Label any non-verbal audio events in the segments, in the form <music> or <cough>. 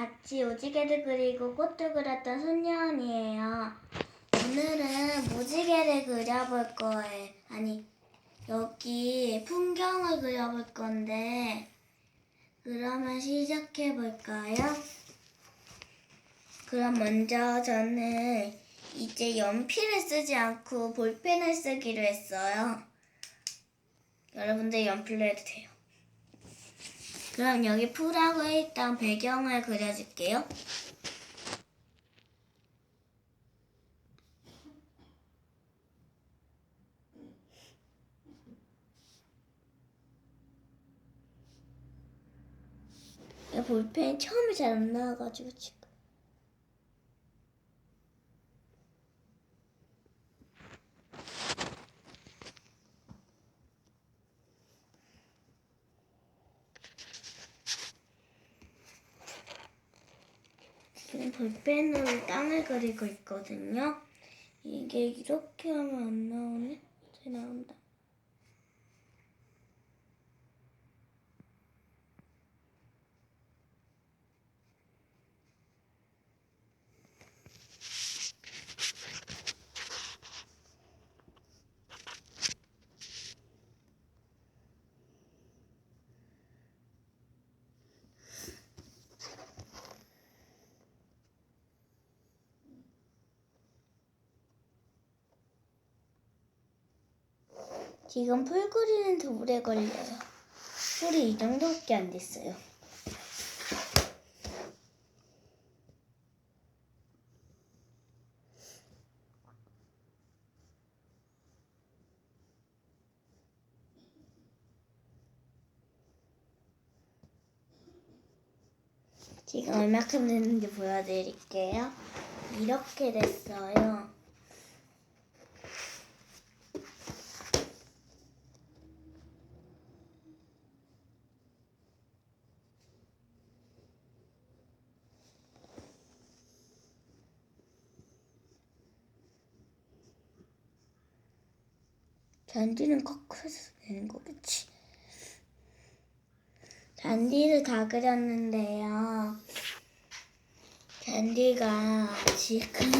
같이 오지개를 그리고 꽃을 그렸던 소년이에요. 오늘은 무지개를 그려볼 거예요. 아니, 여기 풍경을 그려볼 건데, 그러면 시작해 볼까요? 그럼 먼저 저는 이제 연필을 쓰지 않고 볼펜을 쓰기로 했어요. 여러분들 연필로 해도 돼요. 그럼 여기 풀하고 일단 배경을 그려줄게요. 이 볼펜 처음에 잘 안 나와가지고 지금. 볼펜으로 땅을 그리고 있거든요. 이게 이렇게 하면 안 나오네? 잘 나온다. 지금 풀 그리는 데 오래 걸려요. 풀이 이 정도밖에 안 됐어요. 지금 얼마큼 됐는지 보여드릴게요. 이렇게 됐어요. 잔디는 거꾸로 해서 되는 거겠지. 잔디를 다 그렸는데요. 잔디가 지금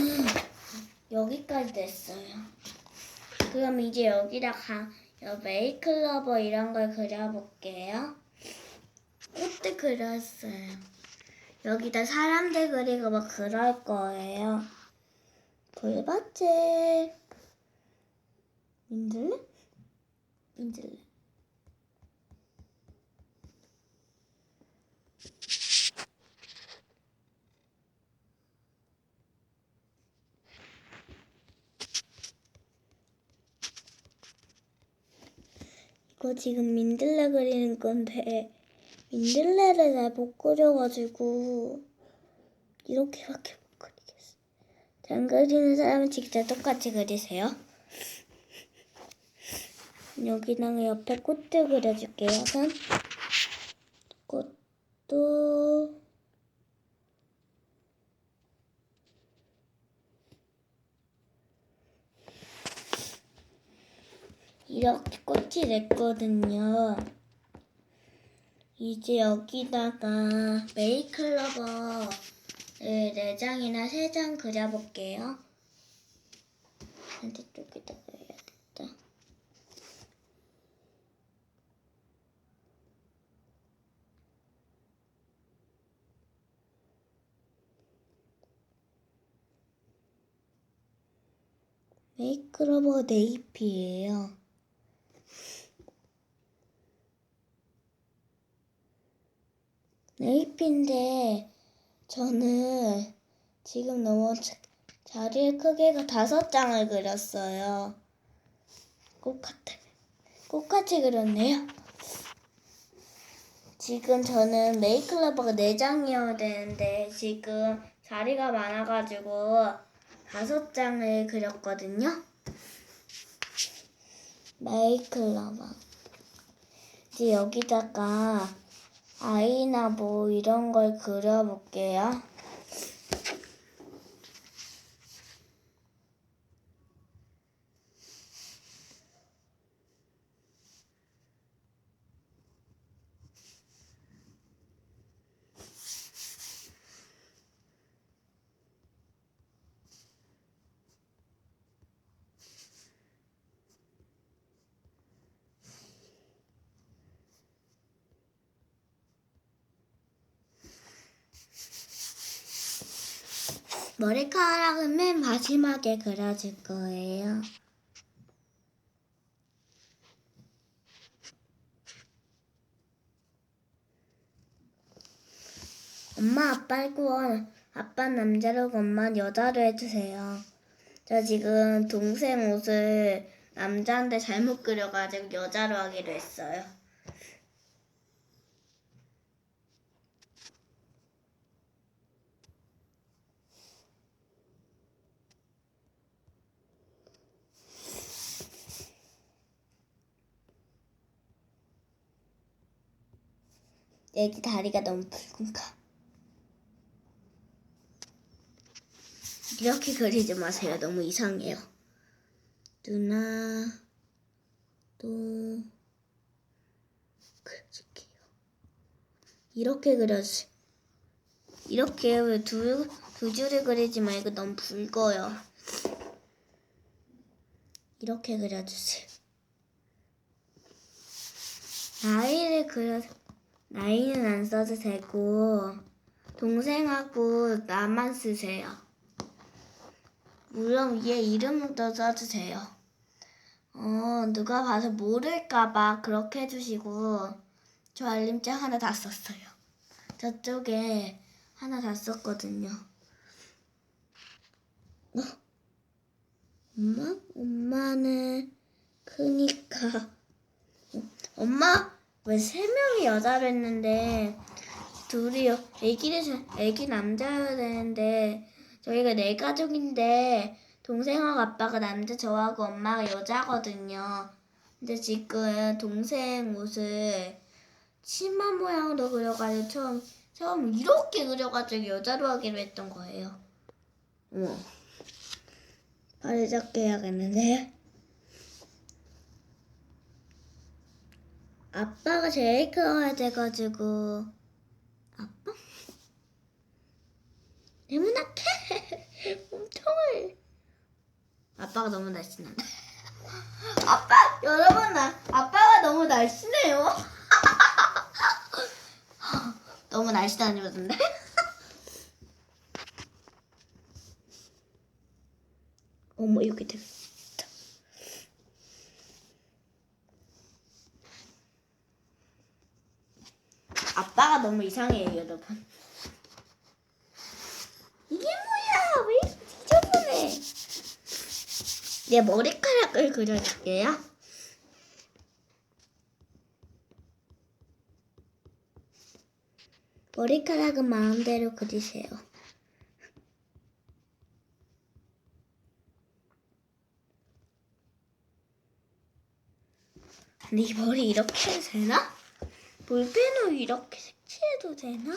여기까지 됐어요. 그럼 이제 여기다가 메이클러버 이런 걸 그려볼게요. 꽃도 그렸어요. 여기다 사람들 그리고 막 그럴 거예요. 불밭에 민들레? 민들레. 이거 지금 민들레 그리는 건데 민들레를 잘 못 그려가지고 이렇게밖에 못 그리겠어. 잘 그리는 사람은 직접 똑같이 그리세요. 여기다가 옆에 꽃도 그려줄게요. 우선 꽃도 이렇게 꽃이 냈거든요. 이제 여기다가 메이클러버 네 장이나 세장 그려볼게요. 반대쪽에다가 해야겠다. 메이크러버 네이피예요. 네이피인데 저는 지금 너무 자- 자리의 크기가 다섯 장을 그렸어요. 똑같아. 똑같이 그렸네요. 지금 저는 메이크러버가 네 장이어야 되는데 지금 자리가 많아가지고 다섯 장을 그렸거든요. 메이클러버. 이제 여기다가 아이나 뭐 이런 걸 그려볼게요. 머리카락은 맨 마지막에 그려줄 거예요. 엄마 아빠고 아빠 남자로 엄마 여자로 해주세요. 저 지금 동생 옷을 남자인데 잘못 그려가지고 여자로 하기로 했어요. 애기 다리가 너무 붉은가? 이렇게 그리지 마세요. 너무 이상해요. 누나 또 그려줄게요. 이렇게 그려주. 이렇게 왜두 두 줄을 그리지 말고 너무 붉어요. 이렇게 그려주세요. 나이를 그려 나이는 안 써도 되고 동생하고 나만 쓰세요. 물론 위에 이름도 써주세요. 어, 누가 봐서 모를까봐 그렇게 해주시고, 저 알림장 하나 다 썼어요. 저쪽에 하나 다 썼거든요. 어? 엄마? 엄마는 크니까. 어, 엄마? 왜 세 명이 여자로 했는데, 둘이 애기를, 애기 남자여야 되는데, 저희가 네 가족인데 동생하고 아빠가 남자 저하고 엄마가 여자거든요. 근데 지금 동생 옷을 치마 모양으로 그려가지고 처음 처음 이렇게 그려가지고 여자로 하기로 했던 거예요. 어머. 발을 작게 해야겠는데. 아빠가 제일 커야 돼가지고. 아빠? 네모나게? <laughs> 몸통을 아빠가 너무 날씬한데 아빠 여러분 나 아빠가 너무 날씬해요. <laughs> 너무 날씬하니던데? <laughs> 어머 이렇게 되겠 너무 이상해요 여러분 이게 뭐야? 왜 이렇게 지저분해? 내 머리카락을 그려줄게요. 머리카락은 마음대로 그리세요. 근데 이 머리 이렇게 되나? 볼펜으로 이렇게 색칠해도 되나?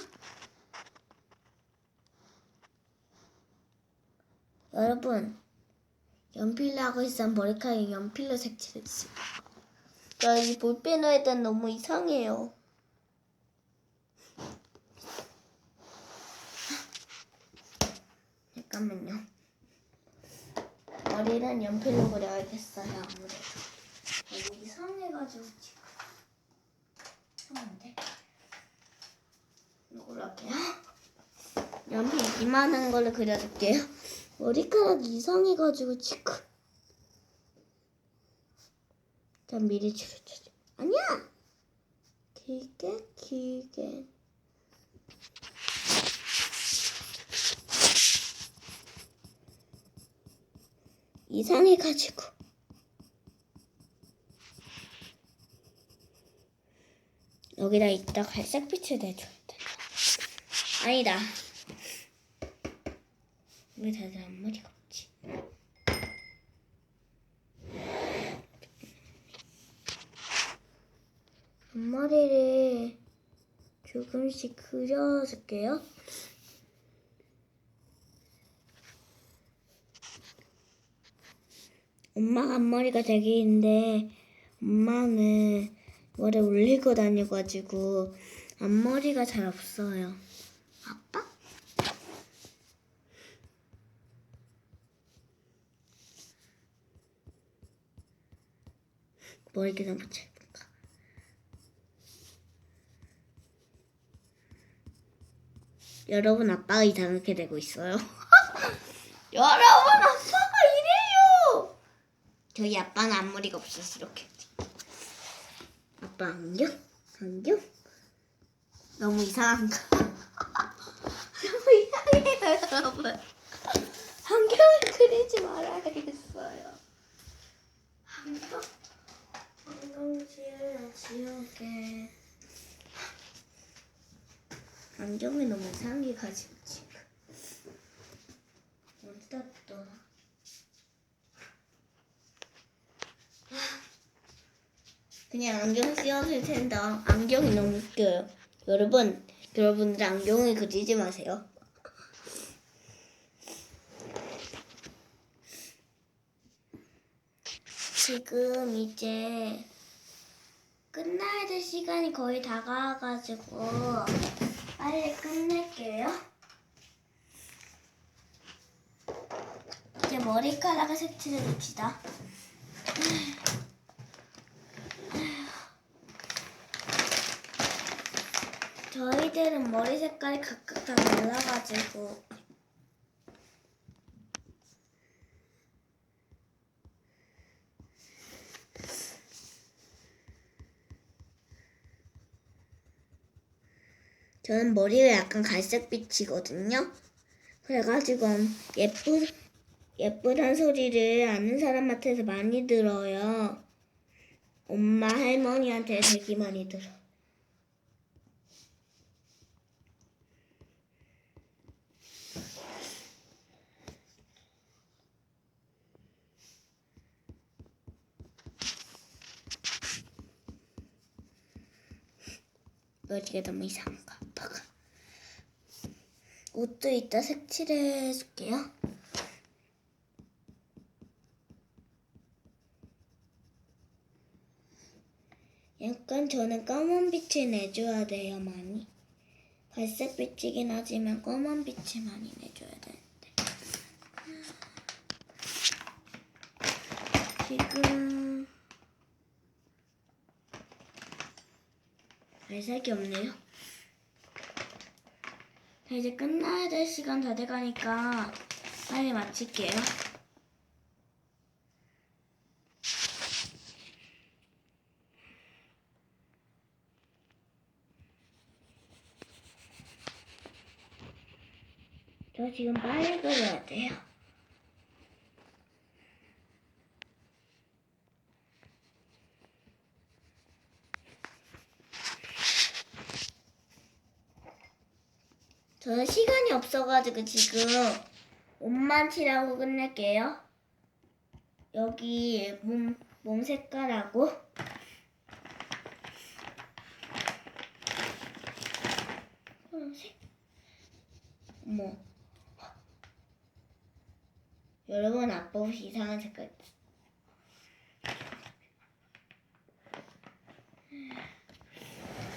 여러분 연필로 하고 있으면 머리카락에 연필로 색칠해주세요. 여기 볼펜으로 해도 너무 이상해요. 잠깐만요. 머리는 연필로 그려야겠어요. 아무래도 너무 이상해가지고 지금. 이걸로 할게요. 연필 이만한 걸로 그려줄게요. 머리카락이 이상해가지고 지금. 전 미리 줄여주지. 아니야! 길게, 길게. 이상해가지고. 여기다 이따 갈색빛을 내줘야 돼. 아니다. 왜 다들 앞머리가 없지? 앞머리를 조금씩 그려줄게요. 엄마가 앞머리가 되게 있는데 엄마는 머리 올리고 다녀가지고 앞머리가 잘 없어요. 아빠? 머리가 너무 짧은가? 여러분 아빠가 이상하게 되고 있어요. <laughs> 여러분 아빠가 이래요. 저희 아빠는 앞머리가 없어서 이렇게. 아빠 안경? 안경? 너무 이상한가? 여러분. 안경을 그리지 말아야겠어요. 안경? 안경질 지우개. 안경이 너무 이상하게 가지고 지금. 어디다 또? 그냥 안경 씌워줄 텐데 안경이 너무 웃겨요. 여러분, 여러분들 안경을 그리지 마세요. 지금 이제 끝나야 될 시간이 거의 다가와가지고 빨리 끝낼게요. 이제 머리카락을 색칠해 줍시다. 저희들은 머리 색깔이 각각 다 달라가지고 저는 머리가 약간 갈색빛이거든요. 그래가지고 예쁘 예쁘단 소리를 아는 사람한테서 많이 들어요. 엄마 할머니한테 되게 많이 들어. 요 머리가 너무 이상한가. 옷도 이따 색칠해 줄게요. 약간 저는 검은 빛을 내줘야 돼요, 많이. 갈색 빛이긴 하지만 검은 빛을 많이 내줘야 되는데. 지금 갈색이 없네요. 자, 이제 끝나야 될 시간 다 돼가니까 빨리 마칠게요. 저 지금 빨리 그려야 돼요. 저는 시간이 없어가지고 지금 옷만 칠하고 끝낼게요. 여기 몸, 몸 색깔하고 파란색? 어머. 여러분 아빠 옷이 이상한 색깔.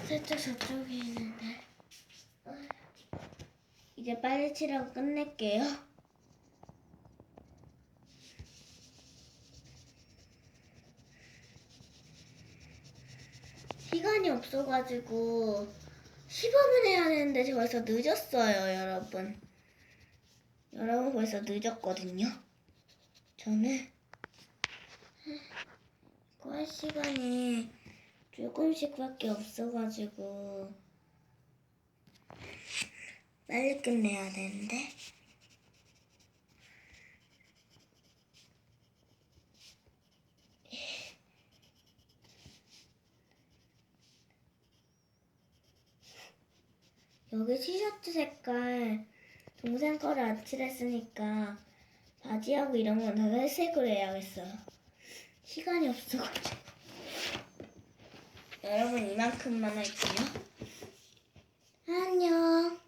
살짝 저쪽에 있는데. 이제 빨리 칠하고 끝낼게요. 시간이 없어가지고 시범을 해야 되는데 저 벌써 늦었어요, 여러분. 여러분 벌써 늦었거든요. 저는 이거 할 시간이 조금씩밖에 없어가지고 빨리 끝내야 되는데. 여기 티셔츠 색깔 동생 거를 안 칠했으니까 바지하고 이런 건 다 회색으로 해야겠어요. 시간이 없어가지고. <laughs> 여러분 이만큼만 할게요. 안녕.